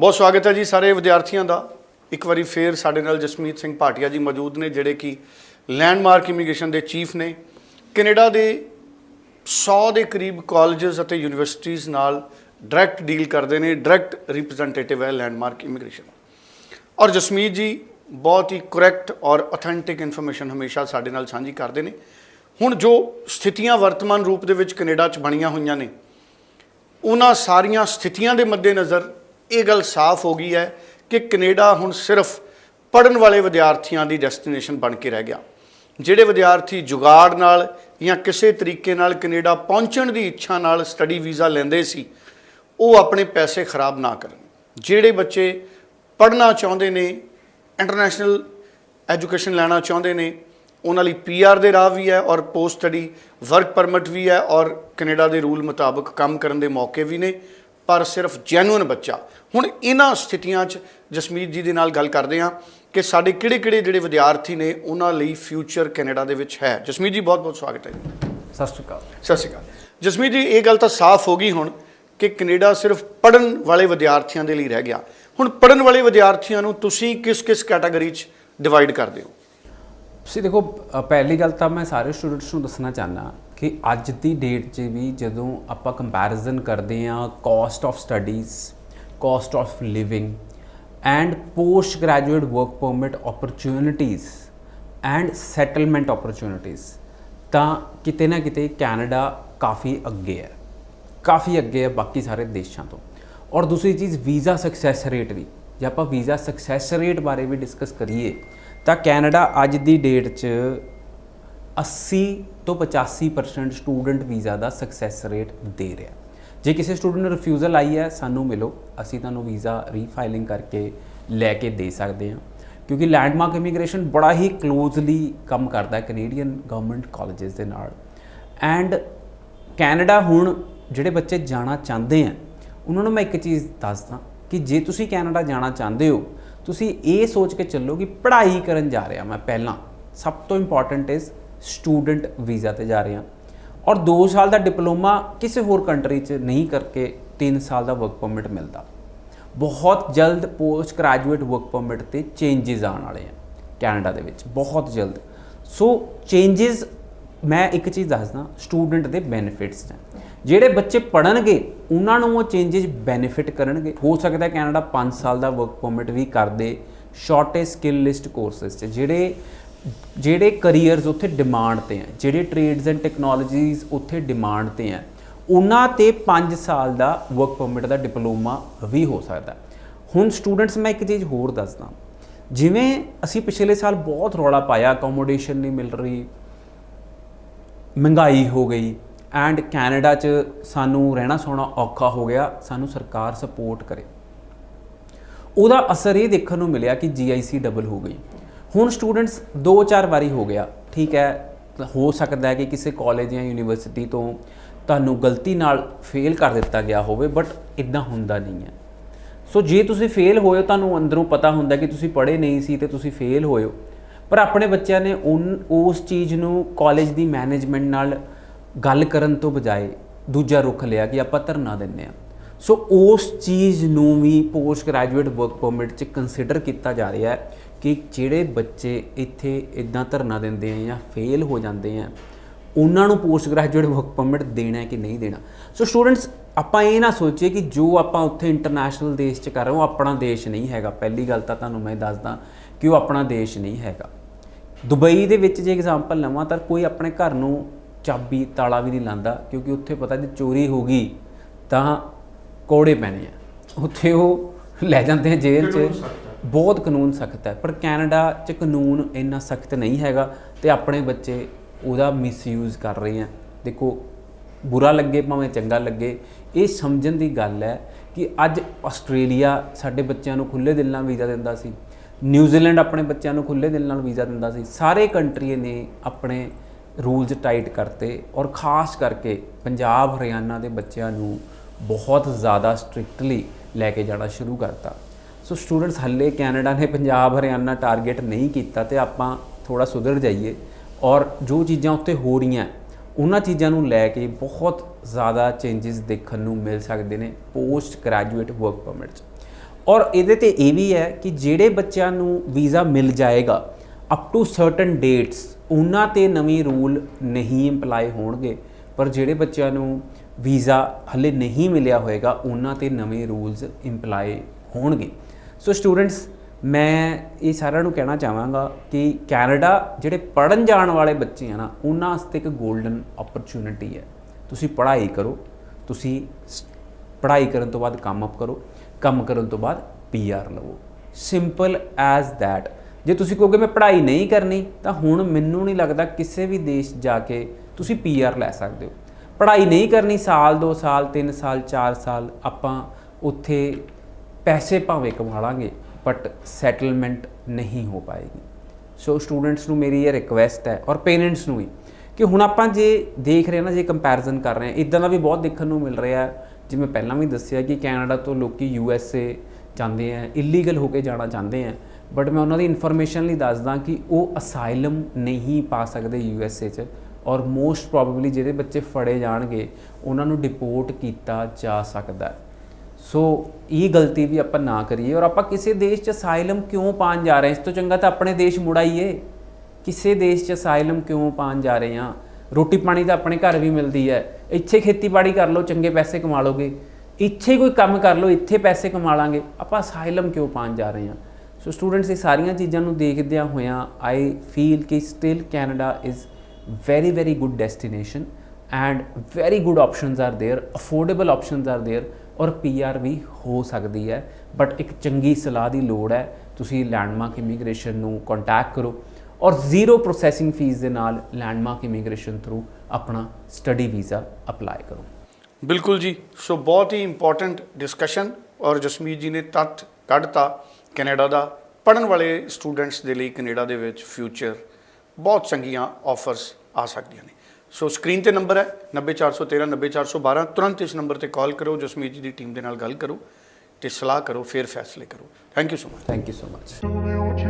ਬਹੁਤ ਸਵਾਗਤ ਹੈ ਜੀ ਸਾਰੇ ਵਿਦਿਆਰਥੀਆਂ ਦਾ। ਇੱਕ ਵਾਰੀ ਫੇਰ ਸਾਡੇ ਨਾਲ ਜਸਮੀਤ ਸਿੰਘ ਭਾਟੀਆ ਜੀ ਮੌਜੂਦ ਨੇ, ਜਿਹੜੇ ਕਿ ਲੈਂਡਮਾਰਕ ਇਮੀਗ੍ਰੇਸ਼ਨ ਦੇ ਚੀਫ ਨੇ। ਕੈਨੇਡਾ ਦੇ 100 ਦੇ ਕਰੀਬ ਕਾਲਜਸ ਅਤੇ ਯੂਨੀਵਰਸਿਟੀਆਂ ਨਾਲ ਡਾਇਰੈਕਟ ਡੀਲ ਕਰਦੇ ਨੇ, ਡਾਇਰੈਕਟ ਰਿਪਰੈਜ਼ੈਂਟੇਟਿਵ ਹੈ ਲੈਂਡਮਾਰਕ ਇਮੀਗ੍ਰੇਸ਼ਨ। ਔਰ ਜਸਮੀਤ ਜੀ, ਬਹੁਤ ਹੀ ਕਰੈਕਟ ਔਰ ਅਥੈਂਟਿਕ ਇਨਫੋਰਮੇਸ਼ਨ ਹਮੇਸ਼ਾ ਸਾਡੇ ਨਾਲ ਸਾਂਝੀ ਕਰਦੇ ਨੇ। ਹੁਣ ਜੋ ਸਥਿਤੀਆਂ ਵਰਤਮਾਨ ਰੂਪ ਦੇ ਵਿੱਚ ਕੈਨੇਡਾ 'ਚ ਬਣੀਆਂ ਹੋਈਆਂ ਨੇ, ਉਹਨਾਂ ਸਾਰੀਆਂ ਸਥਿਤੀਆਂ ਦੇ ਮੱਦੇਨਜ਼ਰ ਇਹ ਗੱਲ ਸਾਫ਼ ਹੋ ਗਈ ਹੈ ਕਿ ਕੈਨੇਡਾ ਹੁਣ ਸਿਰਫ ਪੜਨ ਵਾਲੇ ਵਿਦਿਆਰਥੀਆਂ ਦੀ ਡੈਸਟੀਨੇਸ਼ਨ ਬਣ ਕੇ ਰਹਿ ਗਿਆ। ਜਿਹੜੇ ਵਿਦਿਆਰਥੀ ਜੁਗਾੜ ਨਾਲ ਜਾਂ ਕਿਸੇ ਤਰੀਕੇ ਨਾਲ ਕੈਨੇਡਾ ਪਹੁੰਚਣ ਦੀ ਇੱਛਾ ਨਾਲ ਸਟੱਡੀ ਵੀਜ਼ਾ ਲੈਂਦੇ ਸੀ, ਉਹ ਆਪਣੇ ਪੈਸੇ ਖਰਾਬ ਨਾ ਕਰਨ। ਜਿਹੜੇ ਬੱਚੇ ਪੜ੍ਹਨਾ ਚਾਹੁੰਦੇ ਨੇ ਇੰਟਰਨੈਸ਼ਨਲ ਐਜੂਕੇਸ਼ਨ ਲੈਣਾ ਚਾਹੁੰਦੇ ਨੇ, ਉਹਨਾਂ ਲਈ ਪੀਆਰ ਦੇ ਰਾਹ ਵੀ ਹੈ ਔਰ ਪੋਸਟ ਸਟੱਡੀ ਵਰਕ ਪਰਮਿਟ ਵੀ ਹੈ ਔਰ ਕੈਨੇਡਾ ਦੇ ਰੂਲ ਮੁਤਾਬਕ ਕੰਮ ਕਰਨ ਦੇ ਮੌਕੇ ਵੀ ਨੇ। ਪਰ ਸਿਰਫ ਜੈਨੂਇਨ ਬੱਚਾ। ਹੁਣ ਇਹਨਾਂ ਸਥਿਤੀਆਂ 'ਚ ਜਸਮੀਤ ਜੀ ਦੇ ਨਾਲ ਗੱਲ ਕਰਦੇ ਹਾਂ ਕਿ ਸਾਡੇ ਕਿਹੜੇ-ਕਿਹੜੇ ਜਿਹੜੇ ਵਿਦਿਆਰਥੀ ਨੇ ਉਹਨਾਂ ਲਈ ਫਿਊਚਰ ਕੈਨੇਡਾ ਦੇ ਵਿੱਚ ਹੈ। ਜਸਮੀਤ ਜੀ ਬਹੁਤ-ਬਹੁਤ ਸਵਾਗਤ ਹੈ ਜੀ। ਸਤਿ ਸ਼੍ਰੀ ਅਕਾਲ। ਸਤਿ ਸ਼੍ਰੀ ਅਕਾਲ। ਜਸਮੀਤ ਜੀ ਇਹ ਗੱਲ ਤਾਂ ਸਾਫ਼ ਹੋ ਗਈ ਹੁਣ ਕਿ ਕੈਨੇਡਾ ਸਿਰਫ ਪੜਨ ਵਾਲੇ ਵਿਦਿਆਰਥੀਆਂ ਦੇ ਲਈ ਰਹਿ ਗਿਆ। ਹੁਣ ਪੜਨ ਵਾਲੇ ਵਿਦਿਆਰਥੀਆਂ ਨੂੰ ਤੁਸੀਂ ਕਿਸ-ਕਿਸ ਕੈਟਾਗਰੀ 'ਚ ਡਿਵਾਈਡ ਕਰਦੇ ਹੋ? ਤੁਸੀਂ ਦੇਖੋ ਪਹਿਲੀ ਗੱਲ ਤਾਂ ਮੈਂ ਸਾਰੇ ਸਟੂਡੈਂਟਸ ਨੂੰ ਦੱਸਣਾ ਚਾਹਨਾ ਕਿ ਅੱਜ ਦੀ ਡੇਟ 'ਚ ਵੀ ਜਦੋਂ ਆਪਾਂ ਕੰਪੈਰੀਜ਼ਨ ਕਰਦੇ ਆ cost of studies cost of living and post graduate work permit opportunities and settlement opportunities ਤਾਂ ਕਿਤੇ ਨਾ ਕਿਤੇ ਕੈਨੇਡਾ ਕਾਫੀ ਅੱਗੇ ਹੈ, ਕਾਫੀ ਅੱਗੇ ਹੈ ਬਾਕੀ ਸਾਰੇ ਦੇਸ਼ਾਂ ਤੋਂ। ਔਰ ਦੂਸਰੀ ਚੀਜ਼ ਵੀਜ਼ਾ ਸਕਸੈਸ ਰੇਟ ਵੀ ਜੇ ਆਪਾਂ ਵੀਜ਼ਾ ਸਕਸੈਸ ਰੇਟ ਬਾਰੇ ਵੀ ਡਿਸਕਸ ਕਰੀਏ, ਤਾਂ ਕੈਨੇਡਾ ਅੱਜ ਦੀ ਡੇਟ 'ਚ 80 ਤੋਂ 85% ਸਟੂਡੈਂਟ ਵੀਜ਼ਾ ਦਾ ਸਕਸੈਸ ਰੇਟ ਦੇ ਰਿਹਾ ਜੇ ਕਿਸੇ ਸਟੂਡੈਂਟ ਨੂੰ ਰਿਫਿਊਜ਼ਲ ਆਈ ਹੈ, ਸਾਨੂੰ ਮਿਲੋ। ਅਸੀਂ ਤੁਹਾਨੂੰ ਵੀਜ਼ਾ ਰੀਫਾਈਲਿੰਗ ਕਰਕੇ ਲੈ ਕੇ ਦੇ ਸਕਦੇ ਹਾਂ। ਕਿਉਂਕਿ ਲੈਂਡਮਾਰਕ ਇਮੀਗ੍ਰੇਸ਼ਨ ਬੜਾ ਹੀ ਕਲੋਜ਼ਲੀ ਕੰਮ ਕਰਦਾ ਹੈ ਕੈਨੇਡੀਅਨ ਗਵਰਨਮੈਂਟ ਕਾਲਜਸ ਦੇ ਨਾਲ। ਐਂਡ ਕੈਨੇਡਾ ਹੁਣ ਜਿਹੜੇ ਬੱਚੇ ਜਾਣਾ ਚਾਹੁੰਦੇ ਆ, ਉਹਨਾਂ ਨੂੰ ਮੈਂ ਇੱਕ ਚੀਜ਼ ਦੱਸਦਾ ਕਿ ਜੇ ਤੁਸੀਂ ਕੈਨੇਡਾ ਜਾਣਾ ਚਾਹੁੰਦੇ ਹੋ, ਤੁਸੀਂ ਇਹ ਸੋਚ ਕੇ ਚੱਲੋ ਕਿ ਪੜ੍ਹਾਈ ਕਰਨ ਜਾ ਰਿਹਾ ਮੈਂ ਪਹਿਲਾਂ। ਸਭ ਤੋਂ ਇੰਪੋਰਟੈਂਟ ਇਜ਼ ਸਟੂਡੈਂਟ ਵੀਜ਼ਾ ਤੇ ਜਾ ਰਿਹਾ ਔਰ 2 ਸਾਲ ਦਾ ਡਿਪਲੋਮਾ ਕਿਸੇ ਹੋਰ ਕੰਟਰੀ 'ਚ ਨਹੀਂ ਕਰਕੇ 3 ਸਾਲ ਦਾ ਵਰਕ ਪਰਮਿਟ ਮਿਲਦਾ। ਬਹੁਤ ਜਲਦ ਪੋਸਟ ਗ੍ਰੈਜੂਏਟ ਵਰਕ ਪਰਮਿਟ ਤੇ ਚੇਂਜਸ ਆਉਣ ਵਾਲੇ ਆ ਕੈਨੇਡਾ ਦੇ ਵਿੱਚ, ਬਹੁਤ ਜਲਦ। ਸੋ ਚੇਂਜਸ ਮੈਂ ਇੱਕ ਚੀਜ਼ ਦੱਸਦਾ, ਸਟੂਡੈਂਟ ਦੇ ਬੈਨੀਫਿਟਸ ਨੇ। ਜਿਹੜੇ ਬੱਚੇ ਪੜਨਗੇ ਉਹਨਾਂ ਨੂੰ ਉਹ ਚੇਂਜਸ ਬੈਨੀਫਿਟ ਕਰਨਗੇ। ਹੋ ਸਕਦਾ ਕੈਨੇਡਾ 5 ਸਾਲ ਦਾ ਵਰਕ ਪਰਮਿਟ ਵੀ ਕਰਦੇ ਸ਼ਾਰਟੇਜ ਸਕਿੱਲ ਲਿਸਟ ਕੋਰਸਸ 'ਚ, ਜਿਹੜੇ ਜਿਹੜੇ ਕੈਰੀਅਰਸ ਉੱਥੇ ਡਿਮਾਂਡ ਤੇ ਆ ਜਿਹੜੇ ਟ੍ਰੇਡਸ ਐਂਡ ਟੈਕਨੋਲੋਜੀਜ਼ ਉੱਥੇ ਡਿਮਾਂਡ ਤੇ ਆ ਉਹਨਾਂ ਤੇ 5 ਸਾਲ ਦਾ ਵਰਕ ਪਰਮਿਟ ਦਾ ਡਿਪਲੋਮਾ ਵੀ ਹੋ ਸਕਦਾ ਹੁਣ ਸਟੂਡੈਂਟਸ ਮੈਂ ਇੱਕ ਚੀਜ਼ ਹੋਰ ਦੱਸਦਾ। ਜਿਵੇਂ ਅਸੀਂ ਪਿਛਲੇ ਸਾਲ ਬਹੁਤ ਰੌਲਾ ਪਾਇਆ ਅਕੋਮੋਡੇਸ਼ਨ ਨਹੀਂ ਮਿਲ ਰਹੀ, ਮਹਿੰਗਾਈ ਹੋ ਗਈ ਐਂਡ ਕੈਨੇਡਾ 'ਚ ਸਾਨੂੰ ਰਹਿਣਾ ਸੌਣਾ ਔਖਾ ਹੋ ਗਿਆ, ਸਾਨੂੰ ਸਰਕਾਰ ਸਪੋਰਟ ਕਰੇ। ਉਹਦਾ ਅਸਰ ਇਹ ਦੇਖਣ ਨੂੰ ਮਿਲਿਆ ਕਿ GIC ਡਬਲ ਹੋ ਗਈ। ਹੁਣ ਸਟੂਡੈਂਟਸ ਦੋ ਚਾਰ ਵਾਰੀ ਹੋ ਗਿਆ, ਠੀਕ ਹੈ, ਹੋ ਸਕਦਾ ਹੈ ਕਿ ਕਿਸੇ ਕਾਲਜ ਜਾਂ ਯੂਨੀਵਰਸਿਟੀ ਤੋਂ ਤੁਹਾਨੂੰ ਗਲਤੀ ਨਾਲ ਫੇਲ ਕਰ ਦਿੱਤਾ ਗਿਆ ਹੋਵੇ ਬਟ ਇਦਾਂ ਹੁੰਦਾ ਨਹੀਂ ਹੈ। ਸੋ ਜੇ ਤੁਸੀਂ ਫੇਲ ਹੋਏ ਤੁਹਾਨੂੰ ਅੰਦਰੋਂ ਪਤਾ ਹੁੰਦਾ ਕਿ ਤੁਸੀਂ ਪੜ੍ਹੇ ਨਹੀਂ ਸੀ ਤੇ ਤੁਸੀਂ ਫੇਲ ਹੋਏ ਹੋ। ਪਰ ਆਪਣੇ ਬੱਚਿਆਂ ਨੇ ਉਨ, ਉਸ ਚੀਜ਼ ਨੂੰ ਕਾਲਜ ਦੀ ਮੈਨੇਜਮੈਂਟ ਨਾਲ ਗੱਲ ਕਰਨ ਤੋਂ ਬਜਾਏ ਦੂਜਾ ਰੁਖ ਲਿਆ ਕਿ ਆਪਾਂ ਧਰਨਾ ਦਿੰਨੇ ਆ ਸੋ ਉਸ ਚੀਜ਼ ਨੂੰ ਵੀ ਪੋਸਟ ਗ੍ਰੈਜੂਏਟ ਵਰਕ ਪਰਮਿਟ 'ਚ ਕੰਸੀਡਰ ਕੀਤਾ ਜਾ ਰਿਹਾ ਹੈ ਕਿ ਜਿਹੜੇ ਬੱਚੇ ਇੱਥੇ ਇਦਾਂ ਧਰਨਾ ਦਿੰਦੇ ਆ ਜਾਂ ਫੇਲ ਹੋ ਜਾਂਦੇ ਆ, ਉਹਨਾਂ ਨੂੰ ਪੋਸਟ ਗ੍ਰੈਜੂਏਟ ਵਰਕ ਪਰਮਿਟ ਦੇਣਾ ਹੈ ਕਿ ਨਹੀਂ ਦੇਣਾ? ਸੋ ਸਟੂਡੈਂਟਸ ਆਪਾਂ ਇਹ ਨਾ ਸੋਚੀਏ ਕਿ ਜੋ ਆਪਾਂ ਉੱਥੇ ਇੰਟਰਨੈਸ਼ਨਲ ਦੇਸ਼ 'ਚ ਕਰ ਰਹੇ ਹਾਂ, ਉਹ ਆਪਣਾ ਦੇਸ਼ ਨਹੀਂ ਹੈਗਾ। ਪਹਿਲੀ ਗੱਲ ਤਾਂ ਤੁਹਾਨੂੰ ਮੈਂ ਦੱਸਦਾ ਕਿ ਉਹ ਆਪਣਾ ਦੇਸ਼ ਨਹੀਂ ਹੈਗਾ। ਦੁਬਈ ਦੇ ਵਿੱਚ ਜੇ ਐਗਜ਼ਾਮਪਲ ਲਵਾਂ ਤਾਂ ਕੋਈ ਆਪਣੇ ਘਰ ਨੂੰ ਚਾਬੀ, ਤਾਲਾ ਵੀ ਨਹੀਂ ਲਾਂਦਾ, ਕਿਉਂਕਿ ਉੱਥੇ ਪਤਾ ਜੇ ਚੋਰੀ ਹੋ ਗਈ ਤਾਂ ਕੋੜੇ ਪੈਣੇ ਆ। ਉੱਥੇ ਉਹ ਲੈ ਜਾਂਦੇ ਆ ਜੇਲ੍ਹ 'ਚ। ਬਹੁਤ ਕਾਨੂੰਨ ਸਖਤ ਹੈ, ਪਰ ਕੈਨੇਡਾ 'ਚ ਕਾਨੂੰਨ ਇੰਨਾ ਸਖਤ ਨਹੀਂ ਹੈਗਾ ਤੇ ਆਪਣੇ ਬੱਚੇ ਉਹਦਾ ਮਿਸਯੂਜ਼ ਕਰ ਰਹੇ ਆ। ਦੇਖੋ, ਬੁਰਾ ਲੱਗੇ ਭਾਵੇਂ ਚੰਗਾ ਲੱਗੇ, ਇਹ ਸਮਝਣ ਦੀ ਗੱਲ ਹੈ ਕਿ ਅੱਜ ਆਸਟ੍ਰੇਲੀਆ ਸਾਡੇ ਬੱਚਿਆਂ ਨੂੰ ਖੁੱਲੇ ਦਿਲ ਨਾਲ ਵੀਜ਼ਾ ਦਿੰਦਾ ਸੀ ਨਿਊਜ਼ੀਲੈਂਡ ਆਪਣੇ ਬੱਚਿਆਂ ਨੂੰ ਖੁੱਲੇ ਦਿਲ ਨਾਲ ਵੀਜ਼ਾ ਦਿੰਦਾ ਸੀ, ਸਾਰੇ ਕੰਟਰੀ ਨੇ ਆਪਣੇ ਰੂਲਸ ਟਾਈਟ ਕਰਤੇ ਔਰ ਖਾਸ ਕਰਕੇ ਪੰਜਾਬ, ਹਰਿਆਣਾ ਦੇ ਬੱਚਿਆਂ ਨੂੰ ਬਹੁਤ ਜ਼ਿਆਦਾ ਸਟ੍ਰਿਕਟਲੀ ਲੈ ਕੇ ਜਾਣਾ ਸ਼ੁਰੂ ਕਰਤਾ। ਸੋ ਸਟੂਡੈਂਟਸ ਹੱਲੇ ਕੈਨੇਡਾ ਨੇ ਪੰਜਾਬ, ਹਰਿਆਣਾ ਟਾਰਗੇਟ ਨਹੀਂ ਕੀਤਾ ਤੇ ਆਪਾਂ ਥੋੜਾ ਸੁਧਰ ਜਾਈਏ। ਔਰ ਜੋ ਚੀਜ਼ਾਂ ਉੱਤੇ ਹੋ ਰਹੀਆਂ, ਉਹਨਾਂ ਚੀਜ਼ਾਂ ਨੂੰ ਲੈ ਕੇ ਬਹੁਤ ਜ਼ਿਆਦਾ ਚੇਂਜਸ ਦੇਖਣ ਨੂੰ ਮਿਲ ਸਕਦੇ ਨੇ ਪੋਸਟ ਗ੍ਰੈਜੂਏਟ ਵਰਕ ਪਰਮਿਟ 'ਚ। ਔਰ ਇਹਦੇ ਤੇ ਇਹ ਵੀ ਹੈ ਕਿ ਜਿਹੜੇ ਬੱਚਿਆਂ ਨੂੰ ਵੀਜ਼ਾ ਮਿਲ ਜਾਏਗਾ ਅਪ ਟੂ ਸਰਟਨ ਡੇਟਸ ਉਹਨਾਂ ਤੇ ਨਵੇਂ ਰੂਲ ਨਹੀਂ ਇੰਪਲਾਈ ਹੋਣਗੇ। ਪਰ ਜਿਹੜੇ ਬੱਚਿਆਂ ਨੂੰ ਵੀਜ਼ਾ ਹਲੇ ਨਹੀਂ ਮਿਲਿਆ ਹੋਏਗਾ, ਉਹਨਾਂ ਤੇ ਨਵੇਂ ਰੂਲਸ ਇੰਪਲਾਈ ਹੋਣਗੇ। ਸੋ ਸਟੂਡੈਂਟਸ ਮੈਂ ਇਹ ਸਾਰਿਆਂ ਨੂੰ ਕਹਿਣਾ ਚਾਹਾਂਗਾ ਕਿ ਕੈਨੇਡਾ ਜਿਹੜੇ ਪੜਨ ਜਾਣ ਵਾਲੇ ਬੱਚੇ ਆ ਨਾ, ਉਹਨਾਂ ਵਾਸਤੇ ਇੱਕ 골ਡਨ ਓਪਰਚੁਨਿਟੀ ਹੈ। ਤੁਸੀਂ ਪੜ੍ਹਾਈ ਕਰੋ, ਤੁਸੀਂ ਪੜ੍ਹਾਈ ਕਰਨ ਤੋਂ ਬਾਅਦ ਕੰਮ ਅਪ ਕਰੋ, ਕੰਮ ਕਰਨ ਤੋਂ ਬਾਅਦ ਪੀ ਆਰ ਲਵੋ। ਸਿੰਪਲ ਐਜ਼ ਥੈਟ ਜੇ ਤੁਸੀਂ ਕਹੋਗੇ ਮੈਂ ਪੜ੍ਹਾਈ ਨਹੀਂ ਕਰਨੀ, ਤਾਂ ਹੁਣ ਮੈਨੂੰ ਨਹੀਂ ਲੱਗਦਾ ਕਿਸੇ ਵੀ ਦੇਸ਼ ਜਾ ਕੇ ਤੁਸੀਂ ਪੀ ਆਰ ਲੈ ਸਕਦੇ ਹੋ। ਪੜ੍ਹਾਈ ਨਹੀਂ ਕਰਨੀ, ਸਾਲ 2 ਸਾਲ 3 ਸਾਲ 4 ਸਾਲ, ਆਪਾਂ ਉੱਥੇ ਪੈਸੇ ਭਾਵੇਂ ਕਮਾ ਲਾਂਗੇ ਬਟ ਸੈਟਲਮੈਂਟ ਨਹੀਂ ਹੋ ਪਾਏਗੀ। ਸੋ ਸਟੂਡੈਂਟਸ ਨੂੰ ਮੇਰੀ ਇਹ ਰਿਕੁਐਸਟ ਹੈ ਔਰ ਪੇਰੈਂਟਸ ਨੂੰ ਵੀ ਕਿ ਹੁਣ ਆਪਾਂ ਜੇ ਦੇਖ ਰਹੇ ਹਾਂ ਨਾ, ਜੇ ਕੰਪੈਰੀਜ਼ਨ ਕਰ ਰਹੇ ਹਾਂ, ਇਦਾਂ ਦਾ ਵੀ ਬਹੁਤ ਦੇਖਣ ਨੂੰ ਮਿਲ ਰਿਹਾ ਜਿਵੇਂ ਪਹਿਲਾਂ ਵੀ ਦੱਸਿਆ ਕਿ ਕੈਨੇਡਾ ਤੋਂ ਲੋਕੀ ਯੂ ਐਸ ਏ ਜਾਂਦੇ ਆ ਇਲੀਗਲ ਹੋ ਕੇ ਜਾਣਾ ਚਾਹੁੰਦੇ ਆ ਬਟ ਮੈਂ ਉਹਨਾਂ ਦੀ ਇਨਫੋਰਮੇਸ਼ਨ ਲਈ ਦੱਸਦਾ ਕਿ ਉਹ ਅਸਾਈਲਮ ਨਹੀਂ ਪਾ ਸਕਦੇ ਯੂ ਐਸ ਏ 'ਚ ਔਰ ਮੋਸਟ ਪ੍ਰੋਬੇਬਲੀ ਜਿਹੜੇ ਬੱਚੇ ਫੜੇ ਜਾਣਗੇ, ਉਹਨਾਂ ਨੂੰ ਡਿਪੋਰਟ ਕੀਤਾ ਜਾ ਸਕਦਾ ਹੈ। ਸੋ ਇਹ ਗਲਤੀ ਵੀ ਆਪਾਂ ਨਾ ਕਰੀਏ ਔਰ ਆਪਾਂ ਕਿਸੇ ਦੇਸ਼ 'ਚ ਅਸਾਈਲਮ ਕਿਉਂ ਪਾਣ ਜਾ ਰਹੇ ਹਾਂ? ਇਸ ਤੋਂ ਚੰਗਾ ਤਾਂ ਆਪਣੇ ਦੇਸ਼ ਮੁੜ ਆਈਏ ਕਿਸੇ ਦੇਸ਼ 'ਚ ਅਸਾਈਲਮ ਕਿਉਂ ਪਾਣ ਜਾ ਰਹੇ ਹਾਂ? ਰੋਟੀ ਪਾਣੀ ਤਾਂ ਆਪਣੇ ਘਰ ਵੀ ਮਿਲਦੀ ਹੈ। ਇੱਥੇ ਖੇਤੀਬਾੜੀ ਕਰ ਲਓ, ਚੰਗੇ ਪੈਸੇ ਕਮਾ ਲਓਗੇ ਇੱਥੇ ਕੋਈ ਕੰਮ ਕਰ ਲਓ, ਇੱਥੇ ਪੈਸੇ ਕਮਾ ਲਾਂਗੇ। ਆਪਾਂ ਅਸਾਈਲਮ ਕਿਉਂ ਪਾਣ ਜਾ ਰਹੇ ਹਾਂ? ਸੋ ਸਟੂਡੈਂਟਸ, ਇਹ ਸਾਰੀਆਂ ਚੀਜ਼ਾਂ ਨੂੰ ਦੇਖਦਿਆਂ ਹੋਇਆਂ ਆਈ ਫੀਲ ਕਿ still Canada is very very good destination and very good options are there affordable options are there ਔਰ PR ਵੀ ਹੋ ਸਕਦੀ ਹੈ ਬਟ ਇੱਕ ਚੰਗੀ ਸਲਾਹ ਦੀ ਲੋੜ ਹੈ। ਤੁਸੀਂ ਲੈਂਡਮਾਰਕ ਇਮੀਗ੍ਰੇਸ਼ਨ ਨੂੰ ਕੰਟੈਕਟ ਕਰੋ ਔਰ ਜ਼ੀਰੋ ਪ੍ਰੋਸੈਸਿੰਗ ਫੀਸ ਦੇ ਨਾਲ ਲੈਂਡਮਾਰਕ ਇਮੀਗ੍ਰੇਸ਼ਨ ਥਰੂ ਆਪਣਾ ਸਟੱਡੀ ਵੀਜ਼ਾ ਅਪਲਾਈ ਕਰੋ। ਬਿਲਕੁਲ ਜੀ। ਸੋ ਬਹੁਤ ਹੀ ਇੰਪੋਰਟੈਂਟ ਡਿਸਕਸ਼ਨ ਔਰ ਜਸਮੀਤ ਜੀ ਨੇ ਤੱਥ ਕੱਢਤਾ ਕੈਨੇਡਾ ਦਾ। ਪੜਨ ਵਾਲੇ ਸਟੂਡੈਂਟਸ ਦੇ ਲਈ ਕੈਨੇਡਾ ਦੇ ਵਿੱਚ ਫਿਊਚਰ ਬਹੁਤ ਚੰਗੀਆਂ ਆਫਰਸ ਆ ਸਕਦੀਆਂ ਨੇ। ਸੋ ਸਕਰੀਨ ਤੇ ਨੰਬਰ ਹੈ 90413 90412 ਤੁਰੰਤ ਇਸ ਨੰਬਰ ਤੇ ਕਾਲ ਕਰੋ ਜਸਮੀਤ ਜੀ ਦੀ ਟੀਮ ਦੇ ਨਾਲ ਗੱਲ ਕਰੋ ਤੇ ਸਲਾਹ ਕਰੋ ਫਿਰ ਫੈਸਲੇ ਕਰੋ thank you so much thank you so much